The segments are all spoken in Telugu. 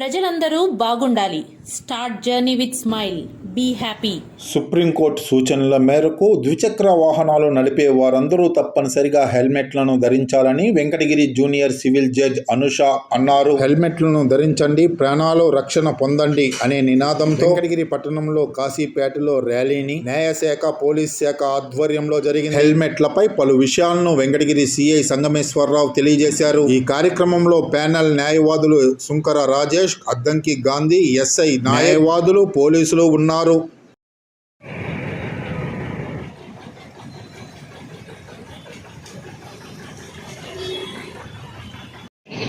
ప్రజలందరూ బాగుండాలి. Start journey with smile be happy supreme court సూచనల మేరకు ద్విచక్ర వాహనాలు నడిపే వారందరూ తప్పనిసరిగా హెల్మెట్లను ధరించాలని Venkatagiri junior civil judge Anusha అన్నారు. హెల్మెట్లను ధరించండి ప్రాణాలు రక్షణ పొందండి అనే నినాదంతో వెంకటగిరి పట్టణంలో కాశీపేటలో ర్యాలీని న్యాయశాఖ పోలీస్ శాఖ ఆధ్వర్యంలో జరిగిన హెల్మెట్లపై పలు విషయాలను వెంకటగిరి సిఐ సంగమేశ్వరరావు తెలియజేశారు. ఈ కార్యక్రమంలో ప్యానెల్ న్యాయవాదులు సుంకర రాజేష్ అద్దంకి గాంధీ ఎస్ఐ న్యాయవాదులు పోలీసులు ఉన్నారు.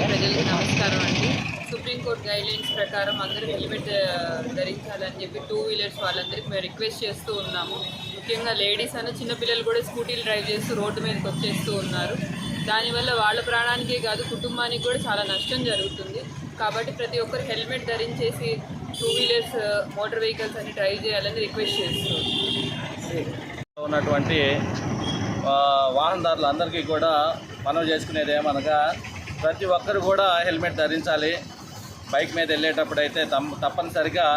ప్రజలకు నమస్కారం అండి. సుప్రీంకోర్టు గైడ్లైన్స్ ప్రకారం అందరూ హెల్మెట్ ధరించాలని చెప్పి టూ వీలర్స్ వాళ్ళందరికీ మేము రిక్వెస్ట్ చేస్తూ ఉన్నాము. ముఖ్యంగా లేడీస్ అన్న చిన్నపిల్లలు కూడా స్కూటీలు డ్రైవ్ చేస్తూ రోడ్డు మీదకి వచ్చేస్తూ ఉన్నారు. దానివల్ల వాళ్ళ ప్రాణానికే కాదు కుటుంబానికి కూడా చాలా నష్టం జరుగుతుంది. కాబట్టి ప్రతి ఒక్కరు హెల్మెట్ ధరించేసి two wheelers uh, motor vehicles అన్ని డ్రైవ్ చేయాలని రిక్వెస్ట్ చేస్తున్నాం ఉన్నటువంటి వాహనదారులు అందరికీ కూడా మనం చేసుకునేది ఏమనగా ప్రతి ఒక్కరు కూడా హెల్మెట్ ధరించాలి. బైక్ మీద వెళ్ళేటప్పుడు అయితే తమ్ తప్పనిసరిగా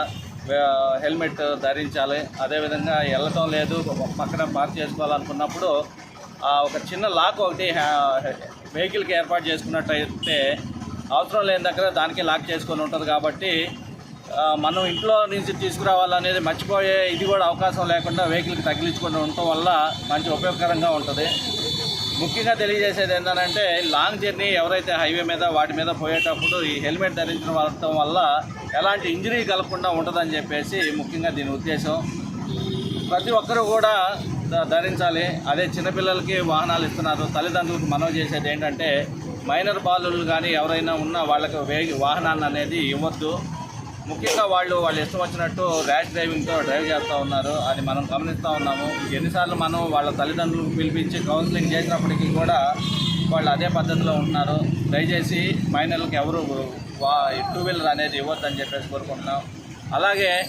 హెల్మెట్ ధరించాలి. అదేవిధంగా వెళ్ళటం లేదు పక్కన పార్క్ చేసుకోవాలనుకున్నప్పుడు ఒక చిన్న లాక్ ఒకటి హ్యా- వెహికల్కి ఏర్పాటు చేసుకున్నట్టయితే అవసరం లేని దగ్గర దానికి లాక్ చేసుకొని ఉంటుంది కాబట్టి మనం ఇంట్లో నుంచి తీసుకురావాలనేది మర్చిపోయే ఇది కూడా అవకాశం లేకుండా వెహికల్కి తగిలించుకొని ఉండటం వల్ల మంచి ఉపయోగకరంగా ఉంటుంది. ముఖ్యంగా తెలియజేసేది ఏంటంటే లాంగ్ జర్నీ ఎవరైతే హైవే మీద వాటి మీద పోయేటప్పుడు ఈ హెల్మెట్ ధరించడం వాడటం వల్ల ఎలాంటి ఇంజరీ కలగకుండా ఉంటుందని చెప్పేసి ముఖ్యంగా దీని ఉద్దేశం. ప్రతి ఒక్కరూ కూడా ధరించాలి. అదే చిన్నపిల్లలకి వాహనాలు ఇస్తున్నారు. తల్లిదండ్రులకు మనవి చేసేది ఏంటంటే మైనర్ బాలులు కానీ ఎవరైనా ఉన్నా వాళ్ళకి వేగి వాహనాన్ని అనేది ఇవ్వద్దు. ముఖ్యంగా వాళ్ళు వాళ్ళు ఇష్టం వచ్చినట్టు ర్యాష్ డ్రైవింగ్తో డ్రైవ్ చేస్తూ ఉన్నారు. అది మనం గమనిస్తూ ఉన్నాము. ఎన్నిసార్లు మనం వాళ్ళ తల్లిదండ్రులకు పిలిపించి కౌన్సిలింగ్ చేసినప్పటికీ కూడా వాళ్ళు అదే పద్ధతిలో ఉంటున్నారు. దయచేసి మైనర్లకు ఎవరు వా టూ వీలర్ అనేది ఇవ్వద్దని చెప్పేసి కోరుకుంటున్నాం. అలాగే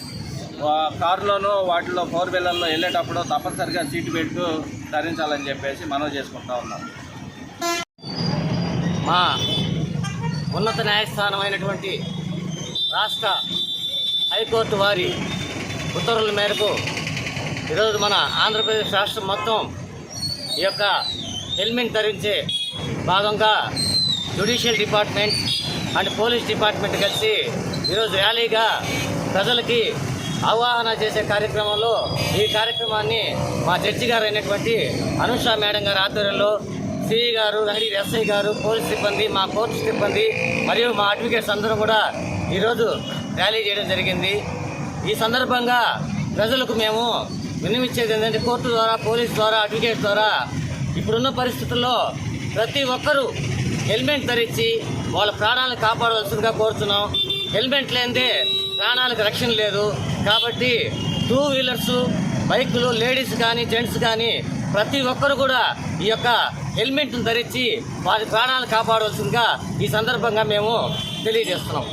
వా- కారులోనూ వాటిలో ఫోర్ వీలర్లో వెళ్ళేటప్పుడు తప్పనిసరిగా సీట్ బెల్ట్ ధరించాలని చెప్పేసి మనం చేసుకుంటా ఉన్నాం. మా ఉన్నత న్యాయస్థానం అయినటువంటి రాష్ట్ర హైకోర్టు వారి ఉత్తర్వుల మేరకు ఈరోజు మన ఆంధ్రప్రదేశ్ రాష్ట్రం మొత్తం ఈ యొక్క హెల్మెట్ ధరించే భాగంగా judicial department and police department కలిసి ఈరోజు ర్యాలీగా ప్రజలకి అవగాహన చేసే కార్యక్రమంలో ఈ కార్యక్రమాన్ని మా జడ్జి గారు అయినటువంటి అనుష మేడం గారి ఆధ్వర్యంలో సిఈ గారు వెంకటగిరి ఎస్ఐ గారు పోలీస్ సిబ్బంది మా కోర్టు సిబ్బంది మరియు మా అడ్వకేట్స్ అందరూ కూడా ఈరోజు ర్యాలీ చేయడం జరిగింది. ఈ సందర్భంగా ప్రజలకు మేము విన్నవించేది ఏంటంటే కోర్టు ద్వారా పోలీస్ ద్వారా అడ్వకేట్ ద్వారా ఇప్పుడున్న పరిస్థితుల్లో ప్రతి ఒక్కరూ హెల్మెట్ ధరించి వాళ్ళ ప్రాణాలను కాపాడవలసిందిగా కోరుతున్నాం. హెల్మెట్ లేనిదే ప్రాణాలకు రక్షణ లేదు. కాబట్టి టూ వీలర్స్ బైకులు లేడీస్ కానీ జెంట్స్ కానీ ప్రతి ఒక్కరు కూడా ఈ యొక్క హెల్మెట్ను ధరించి వారి ప్రాణాలను కాపాడవలసిందిగా ఈ సందర్భంగా మేము తెలియజేస్తున్నాం.